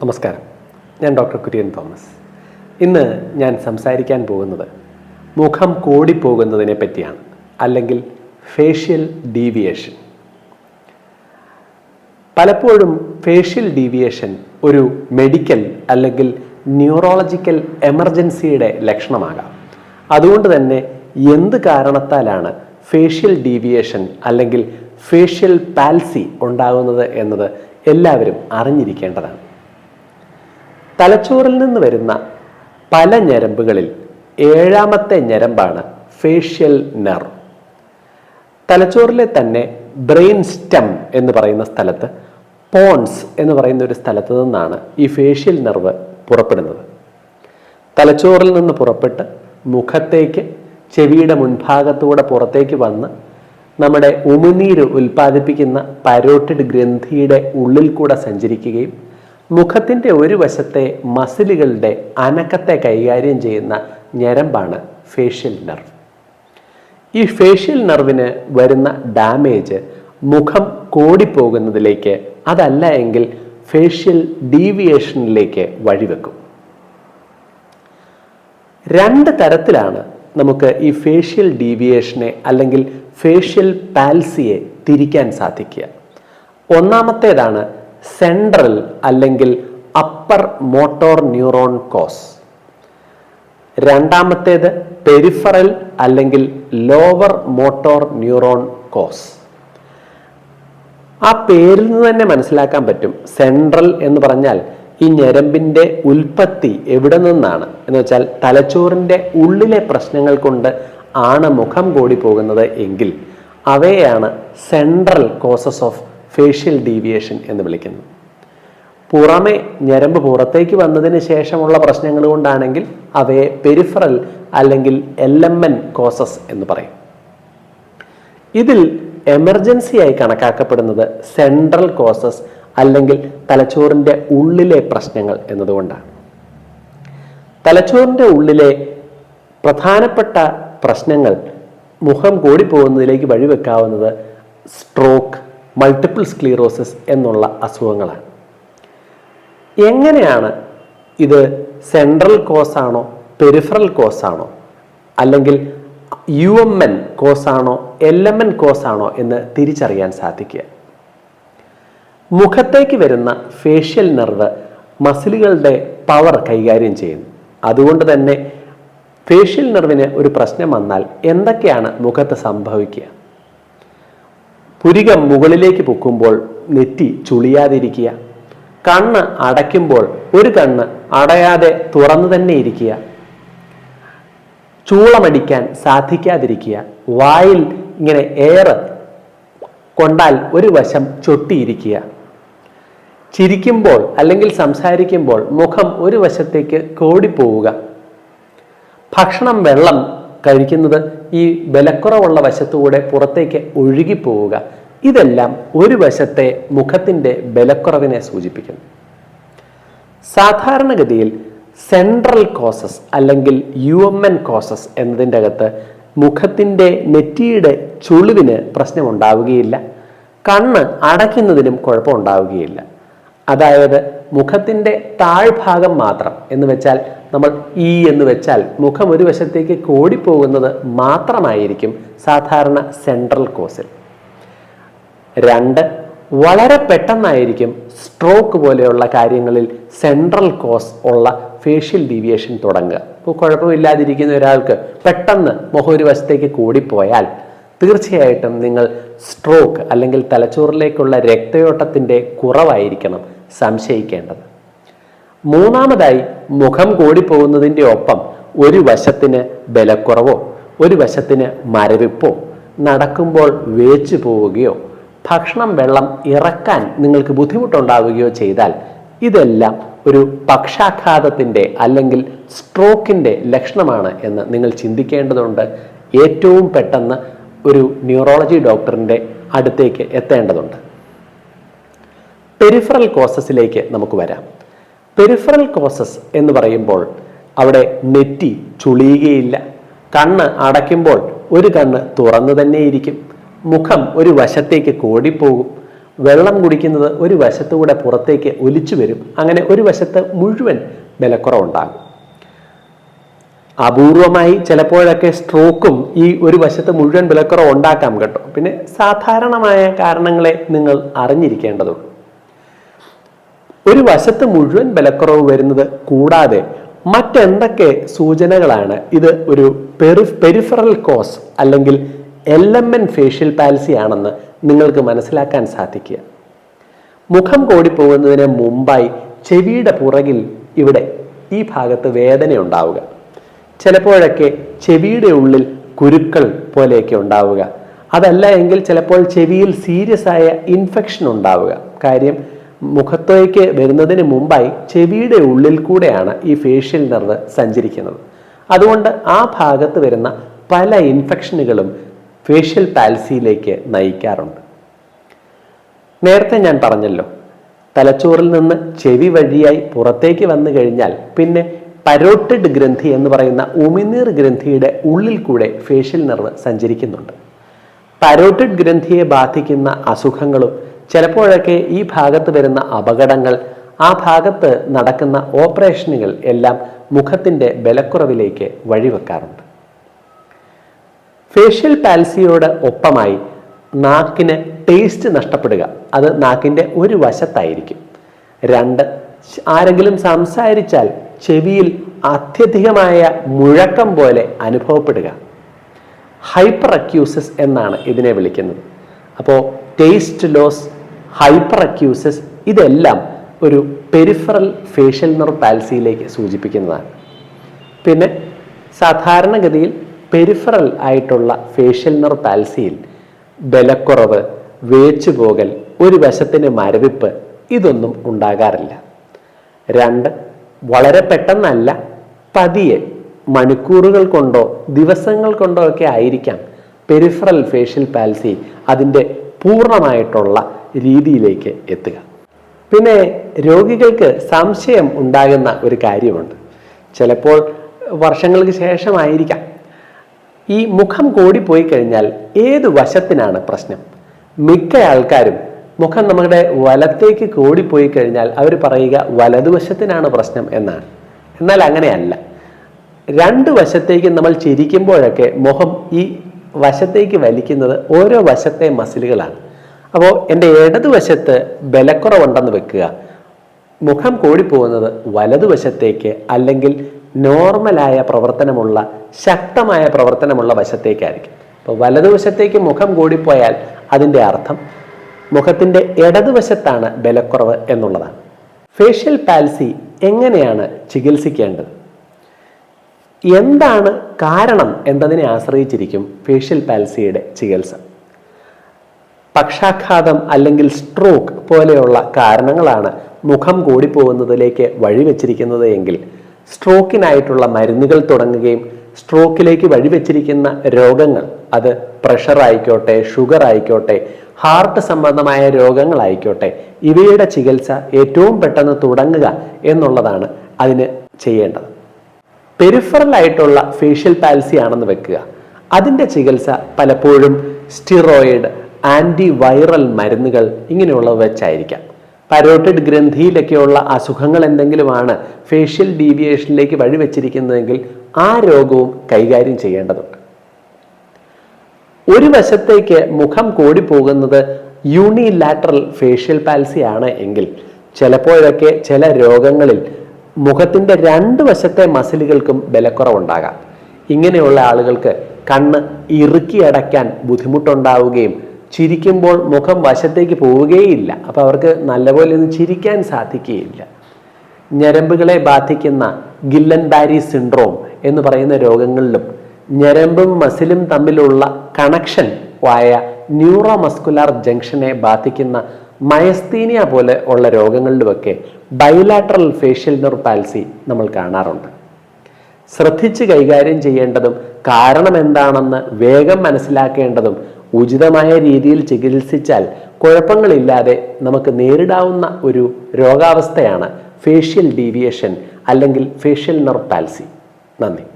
നമസ്കാരം. ഞാൻ doctor Kurian Thomas. ഇന്ന് ഞാൻ സംസാരിക്കാൻ പോകുന്നത് മുഖം കൂടിപ്പോകുന്നതിനെ പറ്റിയാണ് അല്ലെങ്കിൽ ഫേഷ്യൽ ഡീവിയേഷൻ പലപ്പോഴും ഫേഷ്യൽ ഡീവിയേഷൻ ഒരു മെഡിക്കൽ അല്ലെങ്കിൽ ന്യൂറോളജിക്കൽ എമർജൻസിയുടെ ലക്ഷണമാകാം. അതുകൊണ്ട് തന്നെ എന്ത് കാരണത്താലാണ് ഫേഷ്യൽ ഡീവിയേഷൻ അല്ലെങ്കിൽ ഫേഷ്യൽ പാൽസി ഉണ്ടാകുന്നത് എന്നത് എല്ലാവരും അറിഞ്ഞിരിക്കേണ്ടതാണ്. തലച്ചോറിൽ നിന്ന് വരുന്ന പല ഞരമ്പുകളിൽ ഏഴാമത്തെ ഞരമ്പാണ് ഫേഷ്യൽ നെർവ് തലച്ചോറിലെ തന്നെ ബ്രെയിൻ സ്റ്റെം എന്ന് പറയുന്ന സ്ഥലത്ത് പോൺസ് എന്ന് പറയുന്ന ഒരു സ്ഥലത്ത് നിന്നാണ് ഈ ഫേഷ്യൽ നെർവ് പുറപ്പെടുന്നത്. തലച്ചോറിൽ നിന്ന് പുറപ്പെട്ട് മുഖത്തേക്ക് ചെവിയുടെ മുൻഭാഗത്തൂടെ പുറത്തേക്ക് വന്ന് നമ്മുടെ ഉമിനീര് ഉൽപ്പാദിപ്പിക്കുന്ന പരോട്ടിഡ് ഗ്രന്ഥിയുടെ ഉള്ളിൽ കൂടെ സഞ്ചരിക്കുകയും മുഖത്തിന്റെ ഒരു വശത്തെ മസിലുകളുടെ അനക്കത്തെ കൈകാര്യം ചെയ്യുന്ന ഞരമ്പാണ് ഫേഷ്യൽ നെർവ് ഈ ഫേഷ്യൽ നെർവിന് വരുന്ന ഡാമേജ് മുഖം കോടിപ്പോകുന്നതിലേക്ക് അതല്ല എങ്കിൽ ഫേഷ്യൽ ഡീവിയേഷനിലേക്ക് വഴിവെക്കും. രണ്ട് തരത്തിലാണ് നമുക്ക് ഈ ഫേഷ്യൽ ഡീവിയേഷനെ അല്ലെങ്കിൽ ഫേഷ്യൽ പാൽസിയെ തിരിക്കാൻ സാധിക്കുക. ഒന്നാമത്തേതാണ് സെൻട്രൽ അല്ലെങ്കിൽ അപ്പർ മോട്ടോർ ന്യൂറോൺ കോസ് രണ്ടാമത്തേത് പെരിഫറൽ അല്ലെങ്കിൽ ലോവർ മോട്ടോർ ന്യൂറോൺ കോസ് ആ പേരിൽ നിന്ന് തന്നെ മനസ്സിലാക്കാൻ പറ്റും. സെൻട്രൽ എന്ന് പറഞ്ഞാൽ ഈ ഞരമ്പിന്റെ ഉൽപ്പത്തി എവിടെ നിന്നാണ്? എന്ന് വെച്ചാൽ തലച്ചോറിന്റെ ഉള്ളിലെ പ്രശ്നങ്ങൾ കൊണ്ട് ആണ് മുഖം കൂടി പോകുന്നത് എങ്കിൽ അവയാണ് central causes of facial deviation എന്ന് വിളിക്കുന്നത് പുറമെ ഞരമ്പ് പുറത്തേക്ക് വന്നതിന് ശേഷമുള്ള പ്രശ്നങ്ങൾ കൊണ്ടാണെങ്കിൽ അവയെ പെരിഫറൽ അല്ലെങ്കിൽ എൽ എം എൻ കോസസ് എന്ന് പറയും. ഇതിൽ എമർജൻസി ആയി കണക്കാക്കപ്പെടുന്നത് സെൻട്രൽ കോസസ് അല്ലെങ്കിൽ തലച്ചോറിന്റെ ഉള്ളിലെ പ്രശ്നങ്ങൾ എന്നതുകൊണ്ടാണ്. തലച്ചോറിന്റെ ഉള്ളിലെ പ്രധാനപ്പെട്ട പ്രശ്നങ്ങൾ മുഖം കൂടിപ്പോകുന്നതിലേക്ക് വഴിവെക്കാവുന്നത് സ്ട്രോക്ക് മൾട്ടിപ്പിൾ സ്ക്ലീറോസിസ് എന്നുള്ള അസുഖങ്ങളാണ്. എങ്ങനെയാണ് ഇത് സെൻട്രൽ കോസ് ആണോ പെരിഫറൽ കോസ് ആണോ അല്ലെങ്കിൽ യു എം എൻ കോസ് ആണോ എൽ എം എൻ കോസ് ആണോ എന്ന് തിരിച്ചറിയാൻ സാധിക്കുക. മുഖത്തേക്ക് വരുന്ന ഫേഷ്യൽ നെർവ് മസിലുകളുടെ പവർ കൈകാര്യം ചെയ്യുന്നു. അതുകൊണ്ട് തന്നെ ഫേഷ്യൽ നെർവിന് ഒരു പ്രശ്നം വന്നാൽ എന്തൊക്കെയാണ് മുഖത്ത് സംഭവിക്കുക? പുരികം മുകളിലേക്ക് പൊക്കുമ്പോൾ നെറ്റി ചുളിയാതിരിക്കുക. കണ്ണ് അടയ്ക്കുമ്പോൾ ഒരു കണ്ണ് അടയാതെ തുറന്നു തന്നെ ഇരിക്കുക. ചൂളമടിക്കാൻ സാധിക്കാതിരിക്കുക. വായിൽ ഇങ്ങനെ എയർ കൊണ്ടാൽ ഒരു വശം ചൊട്ടിയിരിക്കുക. ചിരിക്കുമ്പോൾ അല്ലെങ്കിൽ സംസാരിക്കുമ്പോൾ മുഖം ഒരു വശത്തേക്ക് കോടിപ്പോവുക. ഭക്ഷണം വെള്ളം കഴിക്കുന്നത് ഈ ബലക്കുറവുള്ള വശത്തുകൂടെ പുറത്തേക്ക് ഒഴുകിപ്പോവുക. ഇതെല്ലാം ഒരു വശത്തെ മുഖത്തിന്റെ ബലക്കുറവിനെ സൂചിപ്പിക്കുന്നു. സാധാരണഗതിയിൽ സെൻട്രൽ കോസസ് അല്ലെങ്കിൽ യു എം എൻ കോസസ് എന്നതിന്റെ അകത്ത് മുഖത്തിന്റെ നെറ്റിയുടെ ചുളിവിന് പ്രശ്നമുണ്ടാവുകയില്ല. കണ്ണ് അടയ്ക്കുന്നതിനും കുഴപ്പമുണ്ടാവുകയില്ല. അതായത് മുഖത്തിന്റെ താഴ്ഭാഗം മാത്രം എന്ന് വെച്ചാൽ നമ്മൾ ഈ എന്ന് വെച്ചാൽ മുഖം ഒരു വശത്തേക്ക് കോടിപ്പോകുന്നത് മാത്രമായിരിക്കും സാധാരണ സെൻട്രൽ കോസിൽ രണ്ട് വളരെ പെട്ടെന്നായിരിക്കും സ്ട്രോക്ക് പോലെയുള്ള കാര്യങ്ങളിൽ സെൻട്രൽ കോസ് ഉള്ള ഫേഷ്യൽ ഡീവിയേഷൻ തുടങ്ങുക. ഇപ്പോൾ കുഴപ്പമില്ലാതിരിക്കുന്ന ഒരാൾക്ക് പെട്ടെന്ന് മുഖം ഒരു വശത്തേക്ക് കൂടിപ്പോയാൽ തീർച്ചയായിട്ടും നിങ്ങൾ സ്ട്രോക്ക് അല്ലെങ്കിൽ തലച്ചോറിലേക്കുള്ള രക്തയോട്ടത്തിന്റെ കുറവായിരിക്കണം സംശയിക്കേണ്ടത്. മൂന്നാമതായി മുഖം കൂടിപ്പോകുന്നതിന്റെ ഒപ്പം ഒരു വശത്തിന് ബലക്കുറവോ ഒരു വശത്തിന് മരവിപ്പോ നടക്കുമ്പോൾ വേച്ചു പോവുകയോ ഭക്ഷണം വെള്ളം ഇറക്കാൻ നിങ്ങൾക്ക് ബുദ്ധിമുട്ടുണ്ടാവുകയോ ചെയ്താൽ ഇതെല്ലാം ഒരു പക്ഷാഘാതത്തിന്റെ അല്ലെങ്കിൽ സ്ട്രോക്കിന്റെ ലക്ഷണമാണ് എന്ന് നിങ്ങൾ ചിന്തിക്കേണ്ടതുണ്ട്. ഏറ്റവും പെട്ടെന്ന് ഒരു ന്യൂറോളജി ഡോക്ടറിന്റെ അടുത്തേക്ക് എത്തേണ്ടതുണ്ട്. പെരിഫറൽ കോസസിലേക്ക് നമുക്ക് വരാം. പെരിഫറൽ കോസസ് എന്ന് പറയുമ്പോൾ അവിടെ നെറ്റി ചുളിയുകയില്ല. കണ്ണ് അടയ്ക്കുമ്പോൾ ഒരു കണ്ണ് തുറന്നു തന്നെയിരിക്കും. മുഖം ഒരു വശത്തേക്ക് കോടിപ്പോകും. വെള്ളം കുടിക്കുന്നത് ഒരു വശത്തുകൂടെ പുറത്തേക്ക് ഒലിച്ചു വരും. അങ്ങനെ ഒരു വശത്ത് മുഴുവൻ ബലക്കുറവുണ്ടാകും അപൂർവമായി ചിലപ്പോഴൊക്കെ സ്ട്രോക്കും ഈ ഒരു വശത്ത് മുഴുവൻ ബലക്കുറവ് ഉണ്ടാക്കാം കേട്ടോ. പിന്നെ സാധാരണമായ കാരണങ്ങളെ നിങ്ങൾ അറിഞ്ഞിരിക്കേണ്ടതുള്ളൂ ഒരു വശത്ത് മുഴുവൻ ബലക്കുറവ് വരുന്നത് കൂടാതെ മറ്റെന്തൊക്കെ സൂചനകളാണ്? ഇത് ഒരു പെറി പെരിഫറൽ കോസ് അല്ലെങ്കിൽ L M N facial palsy ആണെന്ന് നിങ്ങൾക്ക് മനസ്സിലാക്കാൻ സാധിക്കുക. മുഖം കോടിപ്പോകുന്നതിന് മുമ്പായി ചെവിയുടെ പുറകിൽ ഇവിടെ ഈ ഭാഗത്ത് വേദന ഉണ്ടാവുക. ചിലപ്പോഴൊക്കെ ചെവിയുടെ ഉള്ളിൽ കുരുക്കൾ പോലെയൊക്കെ ഉണ്ടാവുക. അതല്ല എങ്കിൽ ചിലപ്പോൾ ചെവിയിൽ സീരിയസ് ആയ ഇൻഫെക്ഷൻ ഉണ്ടാവുക. കാര്യം മുഖത്തേക്ക് വരുന്നതിന് മുമ്പായി ചെവിയുടെ ഉള്ളിൽ കൂടെയാണ് ഈ ഫേഷ്യൽ നെർവ് സഞ്ചരിക്കുന്നത്. അതുകൊണ്ട് ആ ഭാഗത്ത് വരുന്ന പല ഇൻഫെക്ഷനുകളും ഫേഷ്യൽ പാൽസിയിലേക്ക് നയിക്കാറുണ്ട്. നേരത്തെ ഞാൻ പറഞ്ഞല്ലോ തലച്ചോറിൽ നിന്ന് ചെവി വഴിയായി പുറത്തേക്ക് വന്നു കഴിഞ്ഞാൽ പിന്നെ പരോട്ടിഡ് ഗ്രന്ഥി എന്ന് പറയുന്ന ഉമിനീർ ഗ്രന്ഥിയുടെ ഉള്ളിൽ കൂടെ ഫേഷ്യൽ നെർവ് സഞ്ചരിക്കുന്നുണ്ട്. പരോട്ടിഡ് ഗ്രന്ഥിയെ ബാധിക്കുന്ന അസുഖങ്ങളും ചിലപ്പോഴൊക്കെ ഈ ഭാഗത്ത് വരുന്ന അപകടങ്ങൾ ആ ഭാഗത്ത് നടക്കുന്ന ഓപ്പറേഷനുകൾ എല്ലാം മുഖത്തിന്റെ ബലക്കുറവിലേക്ക് വഴിവെക്കാറുണ്ട്. ഫേഷ്യൽ പാൽസിയോട് ഒപ്പമായി നാക്കിന് ടേസ്റ്റ് നഷ്ടപ്പെടുക അത് നാക്കിന്റെ ഒരു വശത്തായിരിക്കും. രണ്ട് ആരെങ്കിലും സംസാരിച്ചാൽ ചെവിയിൽ അത്യധികമായ മുഴക്കം പോലെ അനുഭവപ്പെടുക. ഹൈപ്പർ അക്യൂസസ് എന്നാണ് ഇതിനെ വിളിക്കുന്നത്. അപ്പോൾ ടേസ്റ്റ് ലോസ് ഹൈപ്പർ അക്യൂസസ് ഇതെല്ലാം ഒരു പെരിഫറൽ ഫേഷ്യൽ നെർവ് പാൽസിയിലേക്ക് സൂചിപ്പിക്കുന്നതാണ്. പിന്നെ സാധാരണഗതിയിൽ പെരിഫറൽ ആയിട്ടുള്ള ഫേഷ്യൽ നെർവ് പാൽസിയിൽ ബലക്കുറവ് വേച്ചുപോകൽ ഒരു വശത്തിന് മരവിപ്പ് ഇതൊന്നും ഉണ്ടാകാറില്ല. രണ്ട് വളരെ പെട്ടെന്നല്ല പതിയെ മണിക്കൂറുകൾ കൊണ്ടോ ദിവസങ്ങൾ കൊണ്ടോ ഒക്കെ ആയിരിക്കാം പെരിഫറൽ ഫേഷ്യൽ പാൽസി അതിന്റെ പൂർണമായിട്ടുള്ള രീതിയിലേക്ക് എത്തുക. പിന്നെ രോഗികൾക്ക് സംശയം ഉണ്ടാകുന്ന ഒരു കാര്യമുണ്ട്. ചിലപ്പോൾ വർഷങ്ങൾക്ക് ശേഷമായിരിക്കാം. ഈ മുഖം കൂടിപ്പോയി കഴിഞ്ഞാൽ ഏത് വശത്തിനാണ് പ്രശ്നം? മിക്ക ആൾക്കാരും മുഖം നമ്മുടെ വലത്തേക്ക് കൂടിപ്പോയി കഴിഞ്ഞാൽ അവർ പറയുക വലതുവശത്തിനാണ് പ്രശ്നം എന്നാണ്. എന്നാൽ അങ്ങനെയല്ല. രണ്ട് വശത്തേക്ക് നമ്മൾ ചിരിക്കുമ്പോഴൊക്കെ മുഖം ഈ വശത്തേക്ക് വലിക്കുന്നത് ഓരോ വശത്തെ മസിലുകളാണ്. അപ്പോൾ എന്റെ ഇടതുവശത്ത് ബലക്കുറവുണ്ടെന്ന് വെക്കുക. മുഖം കൂടിപ്പോകുന്നത് വലതുവശത്തേക്ക് അല്ലെങ്കിൽ നോർമലായ പ്രവർത്തനമുള്ള ശക്തമായ പ്രവർത്തനമുള്ള വശത്തേക്കായിരിക്കും. അപ്പോൾ വലതുവശത്തേക്ക് മുഖം കൂടിപ്പോയാൽ അതിന്റെ അർത്ഥം മുഖത്തിന്റെ ഇടതുവശത്താണ് ബലക്കുറവ് എന്നുള്ളതാണ്. ഫേഷ്യൽ പാൽസി എങ്ങനെയാണ് ചികിത്സിക്കേണ്ടത്? എന്താണ് കാരണം എന്നതിനെ ആശ്രയിച്ചിരിക്കും ഫേഷ്യൽ പാൽസിയുടെ ചികിത്സ. പക്ഷാഘാതം അല്ലെങ്കിൽ സ്ട്രോക്ക് പോലെയുള്ള കാരണങ്ങളാണ് മുഖം കൂടിപ്പോകുന്നതിലേക്ക് വഴിവെച്ചിരിക്കുന്നത് എങ്കിൽ സ്ട്രോക്കിനായിട്ടുള്ള മരുന്നുകൾ തുടങ്ങുകയും സ്ട്രോക്കിലേക്ക് വഴിവെച്ചിരിക്കുന്ന രോഗങ്ങൾ അത് പ്രഷർ ആയിക്കോട്ടെ ഷുഗർ ആയിക്കോട്ടെ ഹാർട്ട് സംബന്ധമായ രോഗങ്ങളായിക്കോട്ടെ ഇവയുടെ ചികിത്സ ഏറ്റവും പെട്ടെന്ന് തുടങ്ങുക എന്നുള്ളതാണ് അതിന് ചെയ്യേണ്ടത്. പെരിഫറൽ ആയിട്ടുള്ള ഫേഷ്യൽ പാൽസി ആണെന്ന് വെക്കുക. അതിന്റെ ചികിത്സ പലപ്പോഴും സ്റ്റിറോയിഡ് ആന്റി വൈറൽ മരുന്നുകൾ ഇങ്ങനെയുള്ളവ വെച്ചായിരിക്കാം. പരോട്ടിഡ് ഗ്രന്ഥിയിലൊക്കെയുള്ള അസുഖങ്ങൾ എന്തെങ്കിലുമാണ് ഫേഷ്യൽ ഡീവിയേഷനിലേക്ക് വഴിവെച്ചിരിക്കുന്നതെങ്കിൽ ആ രോഗവും കൈകാര്യം ചെയ്യേണ്ടതുണ്ട്. ഒരു വശത്തേക്ക് മുഖം കൂടിപ്പോകുന്നത് യൂണിലാറ്ററൽ ഫേഷ്യൽ പാൽസി ആണ് എങ്കിൽ ചിലപ്പോഴൊക്കെ ചില രോഗങ്ങളിൽ മുഖത്തിന്റെ രണ്ട് വശത്തെ മസിലുകൾക്കും ബലക്കുറവുണ്ടാകാം. ഇങ്ങനെയുള്ള ആളുകൾക്ക് കണ്ണ് ഇറുക്കി അടയ്ക്കാൻ ബുദ്ധിമുട്ടുണ്ടാവുകയും ചിരിക്കുമ്പോൾ മുഖം വശത്തേക്ക് പോവുകയില്ല. അപ്പോൾ അവർക്ക് നല്ലപോലെ ഒന്ന് ചിരിക്കാൻ സാധിക്കുകയില്ല. ഞരമ്പുകളെ ബാധിക്കുന്ന ഗില്ലൻ ബാരി സിൻഡ്രോം എന്ന് പറയുന്ന രോഗങ്ങളിലും ഞരമ്പും മസിലും തമ്മിലുള്ള കണക്ഷൻ ആയ ന്യൂറോമസ്കുലാർ ജംഗ്ഷനെ ബാധിക്കുന്ന മയസ്തീനിയ പോലെ ഉള്ള രോഗങ്ങളിലുമൊക്കെ ബൈലാട്രൽ ഫേഷ്യൽ നെർവ് പാൽസി നമ്മൾ കാണാറുണ്ട്. ശ്രദ്ധിച്ച് കൈകാര്യം ചെയ്യേണ്ടതും കാരണം എന്താണെന്ന് വേഗം മനസ്സിലാക്കേണ്ടതും ഉചിതമായ രീതിയിൽ ചികിത്സിച്ചാൽ കുഴപ്പങ്ങളില്ലാതെ നമുക്ക് നേരിടാവുന്ന ഒരു രോഗാവസ്ഥയാണ് ഫേഷ്യൽ ഡീവിയേഷൻ അല്ലെങ്കിൽ ഫേഷ്യൽ നെർപ്പാൽസി നന്ദി.